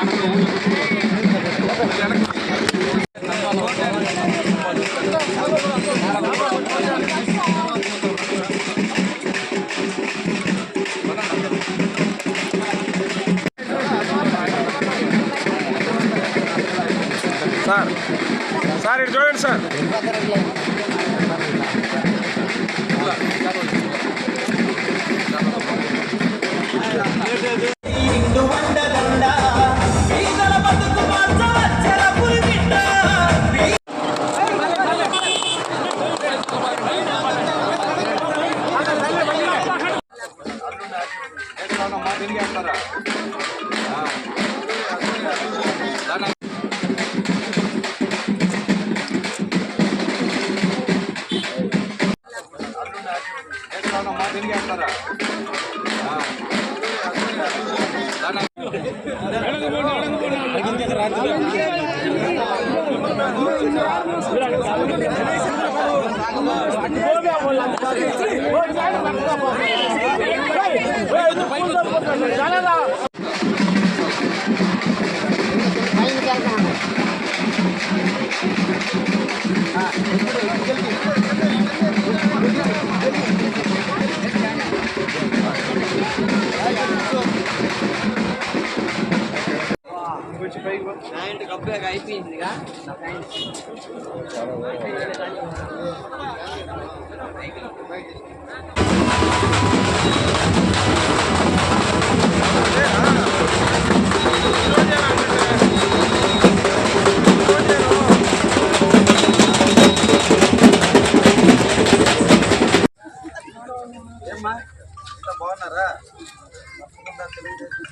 ಆನಂದ Janata pant అయిపోయిందిగా Yeah.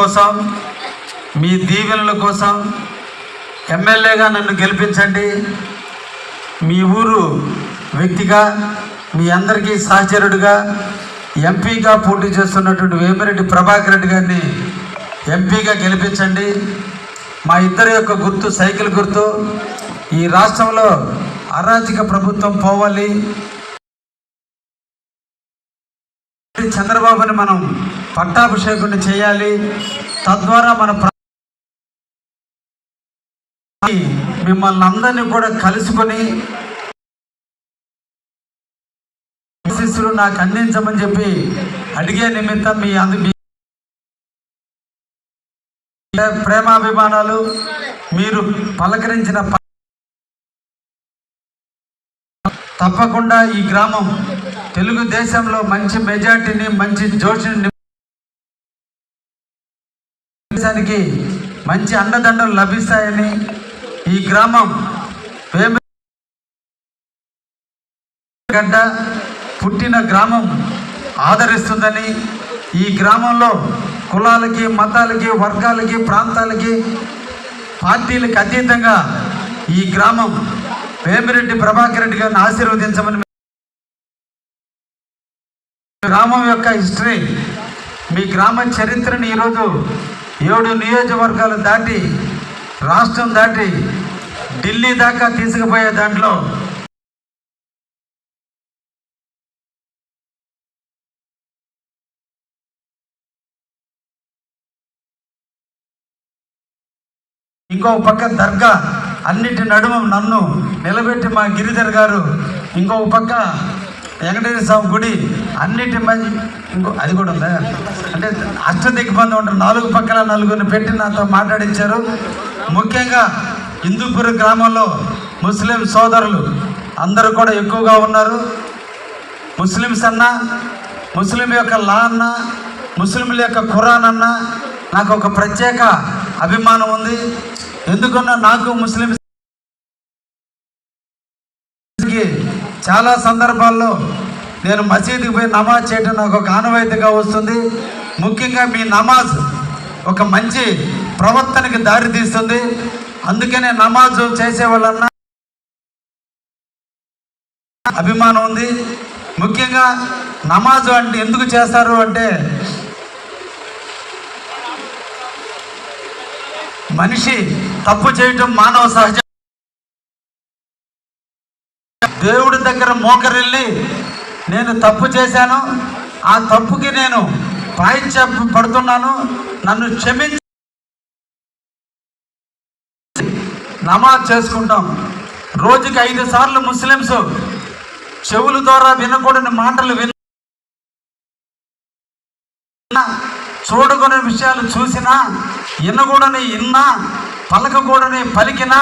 కోసం మీ దీవెనల కోసం ఎమ్మెల్యేగా నన్ను గెలిపించండి. మీ ఊరు వ్యక్తిగా మీ అందరికీ సహచరుడిగా ఎంపీగా పోటీ చేస్తున్నటువంటి వేమిరెడ్డి ప్రభాకర్ రెడ్డి గారిని ఎంపీగా గెలిపించండి. మా ఇద్దరి యొక్క గుర్తు సైకిల్ గుర్తు ఈ రాష్ట్రంలో అరాచక ప్రభుత్వం పోవాలి. చంద్రబాబుని మనం పట్టాభిషేకుని చేయాలి. తద్వారా మన మిమ్మల్ని అందరినీ కూడా కలుసుకొని శిష్యులు నాకు అందించమని చెప్పి అడిగే నిమిత్తం మీ అందు ప్రేమాభిమానాలు మీరు పలకరించిన ప- తప్పకుండా ఈ గ్రామం తెలుగుదేశంలో మంచి మెజార్టీని మంచి జోషిని దేశానికి మంచి అన్నదండలు లభిస్తాయని ఈ గ్రామం గడ్డ పుట్టిన గ్రామం ఆదరిస్తుందని ఈ గ్రామంలో కులాలకి మతాలకి వర్గాలకి ప్రాంతాలకి పార్టీలకు అతీతంగా ఈ గ్రామం వేమిరెడ్డి ప్రభాకర్ రెడ్డి గారిని ఆశీర్వదించమని గ్రామం యొక్క హిస్టరీ. మీ గ్రామ చరిత్రని ఈరోజు ఏడు నియోజకవర్గాలు దాటి రాష్ట్రం దాటి ఢిల్లీ దాకా తీసుకుపోయే దాంట్లో ఇంకో పక్క దర్గా అన్నిటి నడుమ నన్ను నిలబెట్టి మా గిరిధర్ గారు ఇంకో పక్క వెంకటేశ్వర స్వామి గుడి అన్నిటి మధ్య ఇంకో అది కూడా ఉందా? అంటే అష్టదిగ్బంధం ఉంటారు నాలుగు పక్కల నలుగురిని పెట్టి నాతో మాట్లాడించారు. ముఖ్యంగా హిందూపుర గ్రామంలో ముస్లిం సోదరులు అందరూ కూడా ఎక్కువగా ఉన్నారు. ముస్లిమ్స్ అన్న ముస్లిం యొక్క లా అన్న ముస్లింల యొక్క ఖురాన్ అన్న నాకు ఒక ప్రత్యేక అభిమానం ఉంది. ఎందుకన్నా నాకు ముస్లిం చాలా సందర్భాల్లో నేను మసీదుకి పోయి నమాజ్ చేయడం నాకు ఒక ఆనవాయితీగా వస్తుంది. ముఖ్యంగా మీ నమాజ్ ఒక మంచి ప్రవర్తనకి దారి తీస్తుంది. అందుకనే నమాజ్ చేసే వాళ్ళన్నా అభిమానం ఉంది. ముఖ్యంగా నమాజ్ అంటే ఎందుకు చేస్తారు అంటే మనిషి తప్పు చేయటం మానవ సహజం దేవుడి దగ్గర మోకరిల్లి నేను తప్పు చేశాను. ఆ తప్పుకి నేను పాయించ పడుతున్నాను. నన్ను క్షమించి నమాజ్ చేసుకుంటాం. రోజుకి ఐదు సార్లు ముస్లిమ్స్ చెవుల ద్వారా వినకూడని మాటలు విన్న చూడకూడని విషయాలు చూసినా వినకూడని ఇన్నా పలకకూడని పలికినా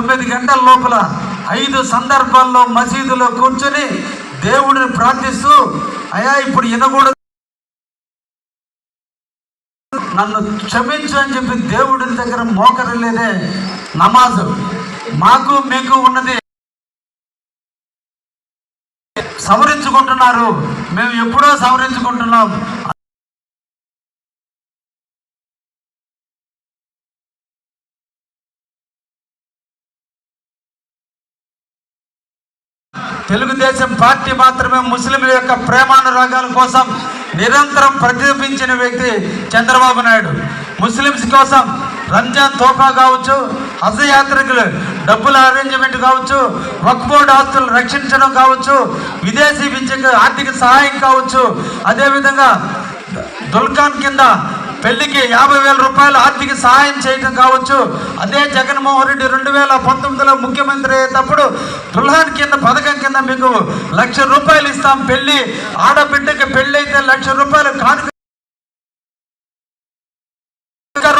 తొమ్మిది గంటల లోపల ఐదు సందర్భాల్లో మసీదులో కూర్చొని దేవుడిని ప్రార్థిస్తూ అయా ఇప్పుడు వినకూడదు. నన్ను క్షమించు అని చెప్పి దేవుడి దగ్గర మోకరలేదే నమాజు. మాకు మీకు ఉన్నది సవరించుకుంటున్నారు. మేము ఎప్పుడో సవరించుకుంటున్నాం. తెలుగుదేశం పార్టీ మాత్రమే ముస్లింల యొక్క ప్రేమానురాగాల కోసం నిరంతరం ప్రతిబింబించిన వ్యక్తి చంద్రబాబు నాయుడు. ముస్లిమ్స్ కోసం రంజాన్ తోఫా కావచ్చు హజ్ యాత్రికులు డబ్బుల అరేంజ్మెంట్ కావచ్చు వక్ బోర్డు ఆస్తులు రక్షించడం కావచ్చు విదేశీ విద్యకు ఆర్థిక సహాయం కావచ్చు. అదేవిధంగా దుల్ఖాన్ కింద పెళ్ళికి యాభై వేల రూపాయలు ఆర్థిక సహాయం చేయడం కావచ్చు. అదే జగన్మోహన్ రెడ్డి రెండు వేల పంతొమ్మిదిలో ముఖ్యమంత్రి అయ్యేటప్పుడు దుల్హాన్ కింద పథకం కింద మీకు లక్ష రూపాయలు ఇస్తాం పెళ్ళి. ఆడబిడ్డకి పెళ్ళి అయితే లక్ష రూపాయలు కానుక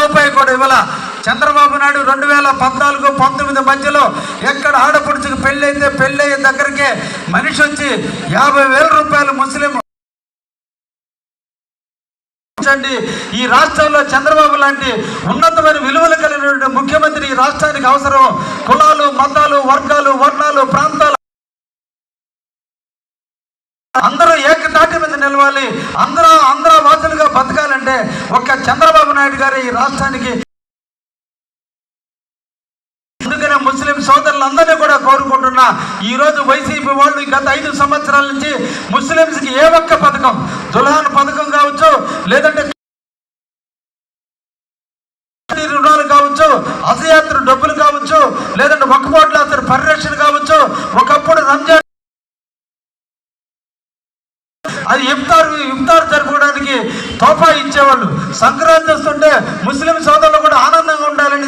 రూపాయి కూడా ఇవ్వాల? చంద్రబాబు నాయుడు రెండు వేల పద్నాలుగు పంతొమ్మిది మధ్యలో ఎక్కడ ఆడపడుచుకు పెళ్ళి అయితే పెళ్ళి అయ్యే దగ్గరికి మనిషి వచ్చి యాభై వేల రూపాయలు ముస్లిం అండి ఈ రాష్ట్రంలో చంద్రబాబు లాంటి ఉన్నతమైన విలువలు కలిగిన ముఖ్యమంత్రి ఈ రాష్ట్రానికి అవసరం. కులాలు మతాలు వర్గాలు వర్ణాలు ప్రాంతాలు. అందరూ ఏకతాటి మీద నిలవాలి. అందరూ అందరూ వాసులుగా బతకాలంటే ఒక్క చంద్రబాబు నాయుడు గారు ఈ రాష్ట్రానికి సోదరులందరినీ కూడా కోరుకుంటున్నా. ఈ రోజు వైసీపీ వాళ్ళు గత ఐదు సంవత్సరాల నుంచి ముస్లింస్కి ఏ ఒక్క పథకం దుల్హాన్ పథకం కావచ్చు లేదంటే రుణాలు కావచ్చు అసయాత్ర డబ్బులు కావచ్చు లేదంటే ఒక్కపోట్ల అతను పరిరక్షణ కావచ్చు ఒకప్పుడు రంజాన్ అది ఇఫ్తార్ ఇఫ్తార్ జరుపుకోవడానికి తోఫా ఇచ్చేవాళ్ళు. సంక్రాంతి వస్తుంటే ముస్లిం సోదరు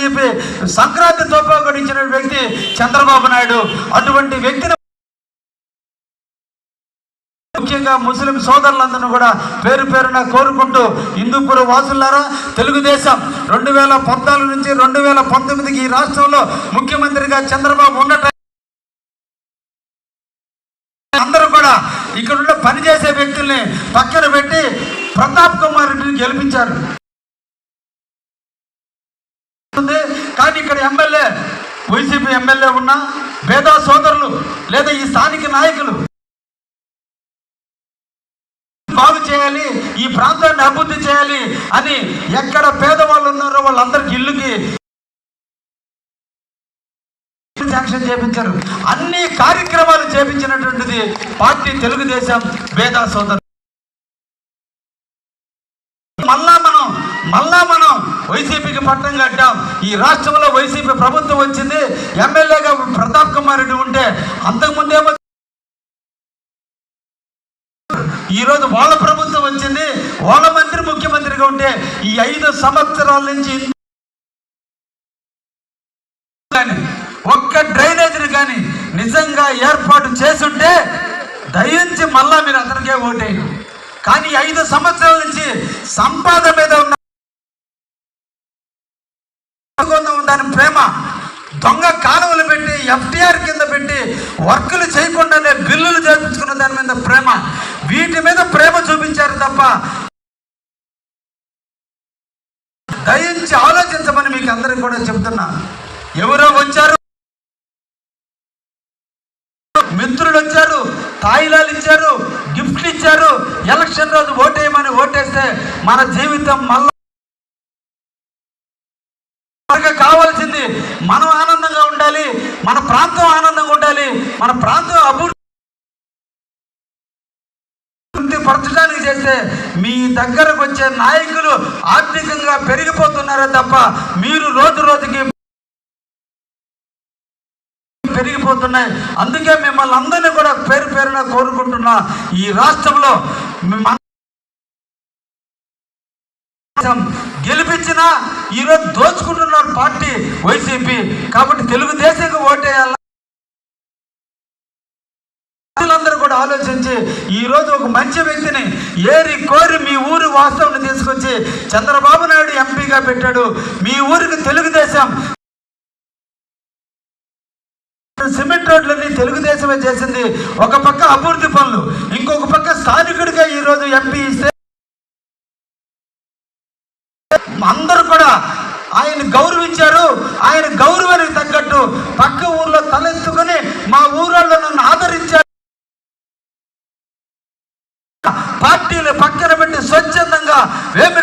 చెప్పి సంక్రాంతి తోఫా కూడా వ్యక్తి చంద్రబాబు నాయుడు. అటువంటి వ్యక్తిని ముఖ్యంగా ముస్లిం సోదరులందరూ కూడా పేరు పేరున కోరుకుంటూ హిందూపుర వాసులారా తెలుగుదేశం రెండు వేల పద్నాలుగు నుంచి రెండు వేల పంతొమ్మిదికి ఈ రాష్ట్రంలో ముఖ్యమంత్రిగా చంద్రబాబు ఉండట అందరూ కూడా ఇక్కడున్న పనిచేసే వ్యక్తుల్ని పక్కన పెట్టి ప్రతాప్ కుమార్ రెడ్డిని గెలిపించారు. ఉంది. కానీ ఇక్కడ ఎమ్మెల్యే వైసీపీ ఎమ్మెల్యే ఉన్న పేదా సోదరులు లేదా ఈ స్థానిక నాయకులు బాగు చేయాలి ఈ ప్రాంతాన్ని అభివృద్ధి చేయాలి అని ఎక్కడ పేదవాళ్ళు ఉన్నారో వాళ్ళందరికీ ఇల్లుకి శాంక్షన్ చేపించారు అన్ని కార్యక్రమాలు చేపించినటువంటిది పార్టీ తెలుగుదేశం వేదా సోదరు మళ్ళా మనం మళ్ళా మనం వైసీపీకి పట్టం కట్టాం. ఈ రాష్ట్రంలో వైసీపీ ప్రభుత్వం వచ్చింది. ఎమ్మెల్యేగా ప్రతాప్ కుమార్ రెడ్డి ఉంటే అంతకుముందేమో ఈరోజు వాళ్ళ ప్రభుత్వం వచ్చింది. వాళ్ళ మంత్రి ముఖ్యమంత్రిగా ఉంటే ఈ ఐదు సంవత్సరాల నుంచి ఒక్క డ్రైనేజీని కానీ నిజంగా ఏర్పాటు చేసుంటే దయించి మళ్ళా మీరు అతనికే ఓటేయండి. కానీ ఐదు సంవత్సరాల నుంచి సంపాదన మీద ఉన్న దాని ప్రేమ. దొంగ కాలువలు పెట్టి ఎఫ్టీఆర్ కింద పెట్టి వర్కులు చేయకుండానే బిల్లులు చేపించుకున్న దాని మీద ప్రేమ. వీటి మీద ప్రేమ చూపించారు తప్ప దయించి ఆలోచించమని మీకు అందరికి కూడా చెప్తున్నా. ఎవరో వచ్చారు? మిత్రులు వచ్చారు తాయిలాలు ఇచ్చారు గిఫ్ట్లు ఇచ్చారు. ఎలక్షన్ రోజు ఓటేయమని ఓటేస్తే మన జీవితం మళ్ళీ ఉండాలి మనం ఆనందంగా ఉండాలి మన ప్రాంతం ఆనందంగా ఉండాలి మన ప్రాంతం అభివృద్ధి పరచడానికి చేస్తే మీ దగ్గరకు వచ్చే నాయకులు ఆర్థికంగా పెరిగిపోతున్నారే తప్ప మీరు రోజు రోజుకి పెరిగిపోతున్నాయి. అందుకే మిమ్మల్ని అందరినీ కూడా పేరు పేరున కోరుకుంటున్నా ఈ రాష్ట్రంలో గెలిపించినా గెలిపించిన ఈరోజు దోచుకుంటున్నారు పార్టీ వైసీపీ. కాబట్టి తెలుగుదేశంకి ఓటేయాల? ప్రజలందరూ కూడా ఆలోచించి ఈ రోజు ఒక మంచి వ్యక్తిని ఏరి కోరి మీ ఊరి వాస్తవం తీసుకొచ్చి చంద్రబాబు నాయుడు ఎంపీగా పెట్టాడు. మీ ఊరికి తెలుగుదేశం సిమెంట్ రోడ్లన్నీ తెలుగుదేశమే చేసింది. ఒక పక్క అభివృద్ధి పనులు ఇంకొక పక్క స్థానికుడిగా ఈ రోజు ఎంపీ ఇస్తే అందరూ కూడా ఆయన గౌరవించారు. ఆయన గౌరవానికి తగ్గట్టు పక్క ఊర్లో తలెత్తుకొని మా ఊరాల్లో నన్ను ఆదరించారు. పార్టీలు పక్కన పెట్టి స్వచ్ఛందంగా వేమిరెడ్డి